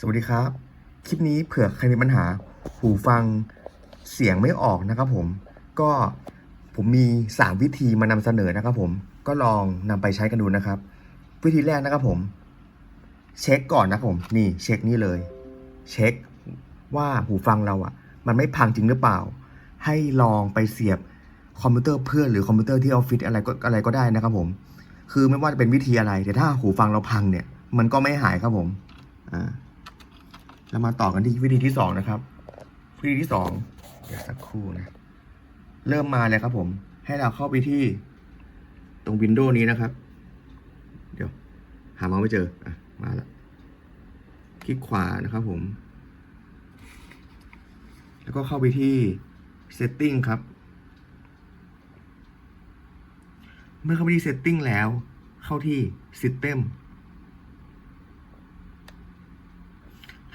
สวัสดีครับ คลิปนี้เผื่อใครมีปัญหา หูฟังเสียงไม่ออกนะครับผมก็ผมมี 3 วิธีมานำเสนอนะครับผมก็ลองนำไปใช้กันดูนะครับ วิธีแรกนะครับผม เช็คก่อนนะผมนี่เช็คนี่เลย เช็คว่าหูฟังเราอะ มันไม่พังจริงหรือเปล่า ให้ลองไปเสียบคอมพิวเตอร์เพื่อนหรือคอมพิวเตอร์ที่ออฟฟิศอะไรก็อะไรก็ได้นะครับผม คือไม่ว่าจะเป็นวิธีอะไร แต่ถ้าหูฟังเราพังเนี่ย มันก็ไม่หายครับผมอ่า เรามาต่อกันที่วิธีที่สองนะครับ วิธีที่สองเดี๋ยวสักครู่นะ เริ่มมาเลยครับผม ให้เราเข้าไปที่ตรงวินโดว์นี้นะครับ เดี๋ยว หาเมาส์ไม่เจอ อะ มาแล้ว คลิกขวานะครับผม แล้วก็เข้าไปที่ setting ครับ เมื่อเข้าไปที่ setting แล้ว เข้าที่ system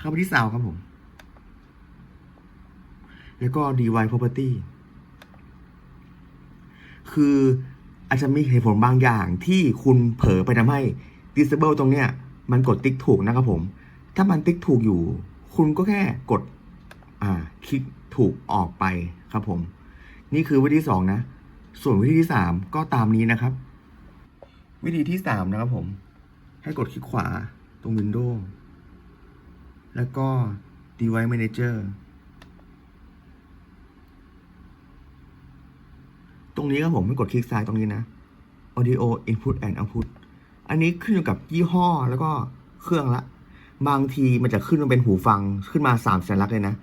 เข้าไปที่ sound ครับผม แล้วก็ device property คืออาจจะมีเหตุผลบางอย่างที่คุณเผลอไปทำให้ disable ตรงเนี้ย มันกดติ๊กถูกนะครับผม ถ้ามันติ๊กถูกอยู่ คุณก็แค่กด อ่า คลิกถูกออกไปครับผม นี่คือวิธีสองนะ ส่วนวิธีที่สามก็ตามนี้นะครับ วิธีที่สามนะครับผม ให้กดคลิกขวาตรง Windows แล้วก็ Device Manager ตรงนี้ครับผมให้กดคลิกซ้ายตรงนี้นะ Audio Input and Output อันนี้ขึ้นอยู่กับยี่ห้อแล้วก็เครื่องละ บางทีมันจะขึ้นมาเป็นหูฟังขึ้นมาสามสัญลักษณ์เลยนะ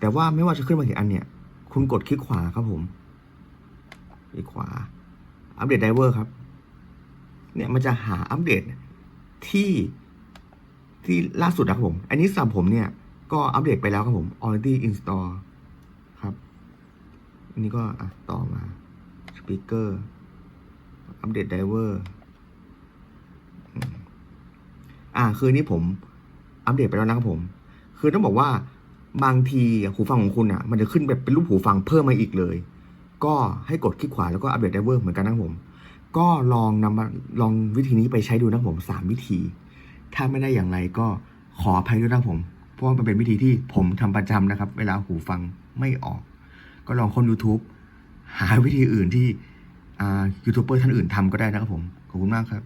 แต่ว่าไม่ว่าจะขึ้นมากี่อันเนี่ย คุณกดคลิกขวาครับผม คลิกขวา อัปเดตไดเวอร์ครับ เนี่ยมันจะหาอัปเดตที่ ที่ล่าสุดนะครับผม อันนี้สำหรับผมเนี่ย ก็อัปเดตไปแล้วครับผม already install ครับ อันนี้ก็อะต่อมา speaker อัปเดตไดเวอร์อ่า คือนี่ผมอัปเดตไปแล้วนะครับผม คือต้องบอกว่าบางทีหูฟังของคุณอะ มันจะขึ้นแบบเป็นรูปหูฟังเพิ่มมาอีกเลย ก็ให้กดคลิกขวาแล้วก็อัปเดตไดเวอร์เหมือนกันนะครับผม ก็ลองนำมาลองวิธีนี้ไปใช้ดูนะครับผมสามวิธี ถ้าไม่ได้อย่างไรก็ขออภัยด้วยนะผม เพราะว่ามันเป็นวิธีที่ผมทำประจำนะครับ เวลาหูฟังไม่ออก ก็ลองค้น YouTube หาวิธีอื่นที่อ่ายูทูบเบอร์ท่านอื่นทำก็ได้นะครับผม ขอบคุณมากครับ